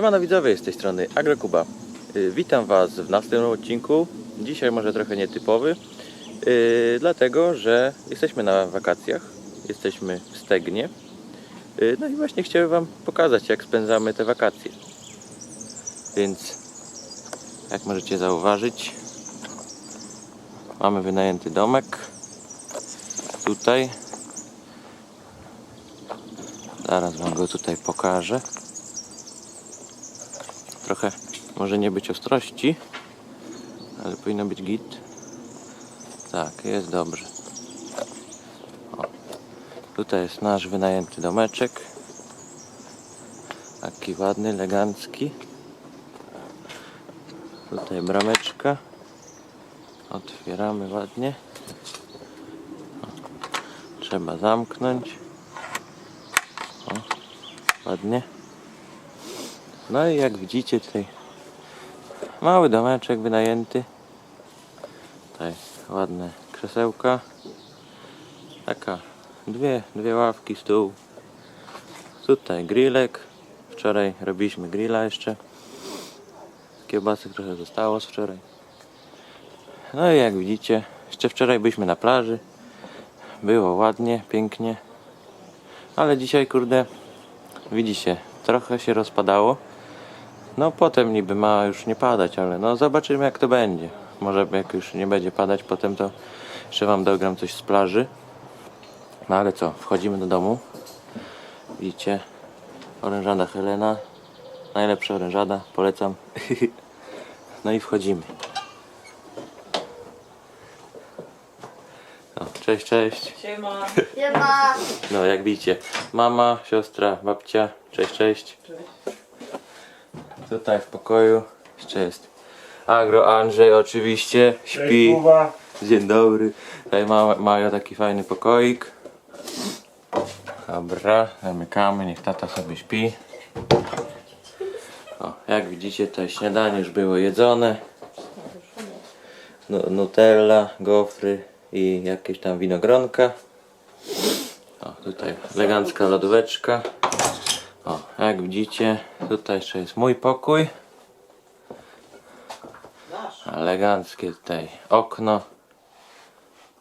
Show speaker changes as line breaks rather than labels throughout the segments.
Siemano widzowie, z tej strony Agrokuba. Y, Witam Was w następnym odcinku. Dzisiaj może trochę nietypowy, y, dlatego że jesteśmy na wakacjach. Jesteśmy w Stegnie. Y, No i właśnie chciałem Wam pokazać, jak spędzamy te wakacje. Więc, jak możecie zauważyć, mamy wynajęty domek. Tutaj. Zaraz Wam go tutaj pokażę trochę może nie być ostrości, ale powinno być git. Tak, jest dobrze. O. Tutaj jest nasz wynajęty domeczek. Taki ładny, elegancki. Tutaj brameczka. Otwieramy ładnie. Trzeba zamknąć. O, ładnie. No i jak widzicie tutaj mały domeczek wynajęty. Tutaj ładne krzesełka. Taka dwie, dwie ławki, stół. Tutaj grillek. Wczoraj robiliśmy grilla jeszcze. Kiełbasy trochę zostało z wczoraj. No i jak widzicie, jeszcze wczoraj byliśmy na plaży. Było ładnie, pięknie. Ale dzisiaj kurde, widzicie, trochę się rozpadało. No potem niby ma już nie padać, ale no zobaczymy jak to będzie. Może jak już nie będzie padać, potem to jeszcze wam dogram coś z plaży. No ale co, wchodzimy do domu. Widzicie, orężada Helena. Najlepsza orężada, polecam. No i wchodzimy. O, cześć, cześć.
Siema.
Nie ma.
No jak widzicie, mama, siostra, babcia, cześć, cześć. Tutaj w pokoju jeszcze jest Agro Andrzej oczywiście, śpi. Dzień dobry. Tutaj ma, mają taki fajny pokoik. Dobra, zamykamy, niech tata sobie śpi. O, jak widzicie tutaj śniadanie już było jedzone. Nu- Nutella, gofry i jakieś tam winogronka. O, tutaj elegancka lodóweczka. O, jak widzicie, tutaj jeszcze jest mój pokój. Eleganckie tutaj okno.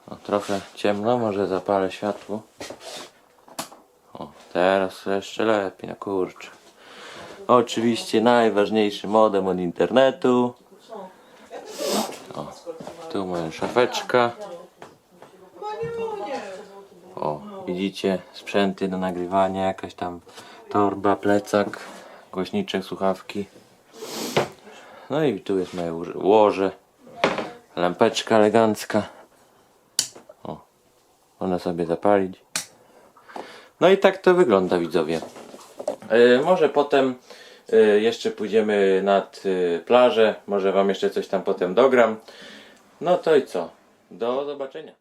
O, trochę ciemno, może zapalę światło. O, teraz jeszcze lepiej, no kurczę. Oczywiście najważniejszy modem od internetu. O, tu moja szafeczka. O, widzicie, sprzęty do nagrywania, jakaś tam torba, plecak, głośniczek, słuchawki. No i tu jest moje łoże- lampeczka elegancka. O, można sobie zapalić. No i tak to wygląda, widzowie. E, może potem e, jeszcze pójdziemy nad e, plażę, może wam jeszcze coś tam potem dogram. No to i co? Do zobaczenia.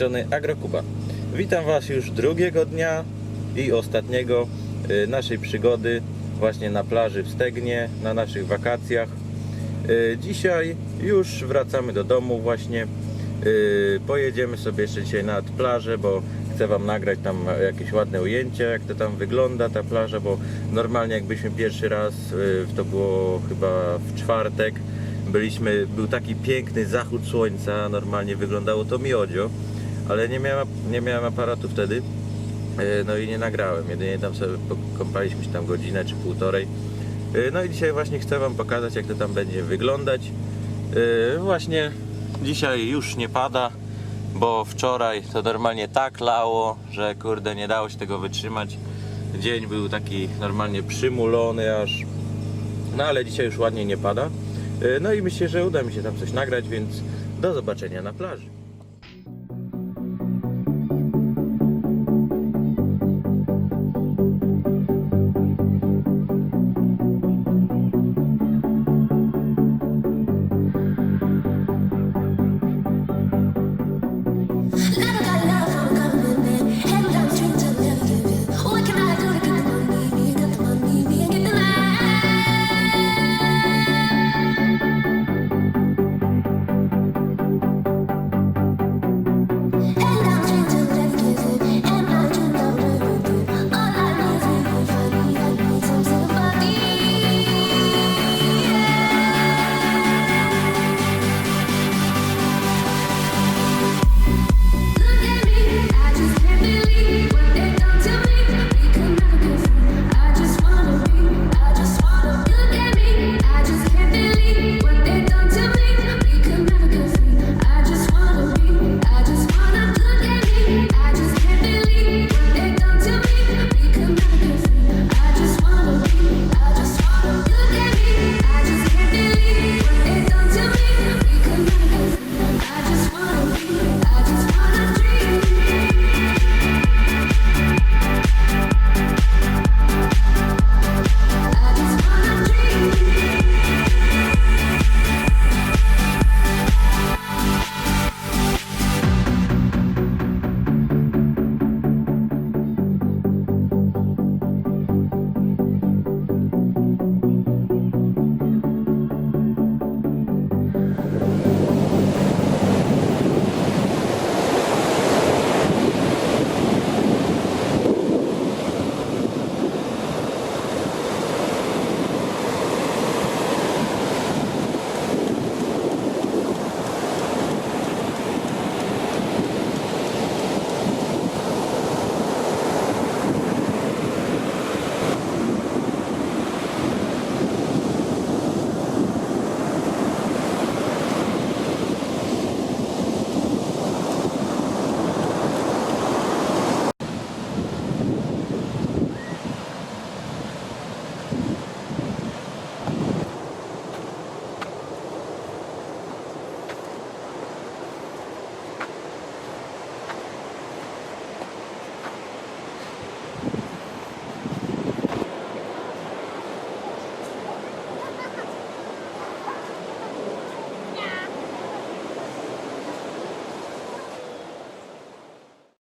Strony Agrokuba. Witam Was już drugiego dnia i ostatniego y, naszej przygody właśnie na plaży w Stegnie, na naszych wakacjach. Y, Dzisiaj już wracamy do domu właśnie. Y, Pojedziemy sobie jeszcze dzisiaj nad plażę, bo chcę Wam nagrać tam jakieś ładne ujęcia, jak to tam wygląda ta plaża, bo normalnie jakbyśmy pierwszy raz, to było chyba w czwartek, byliśmy, był taki piękny zachód słońca, normalnie wyglądało to miodzio, ale nie miałem, nie miałem aparatu wtedy, E, no i nie nagrałem, jedynie tam sobie kąpaliśmy się tam godzinę czy półtorej. E, No i dzisiaj właśnie chcę Wam pokazać jak to tam będzie wyglądać. E, Właśnie dzisiaj już nie pada, bo wczoraj to normalnie tak lało, że kurde nie dało się tego wytrzymać. Dzień był taki normalnie przymulony aż. No ale dzisiaj już ładnie nie pada. No i myślę, że uda mi się tam coś nagrać, więc do zobaczenia na plaży.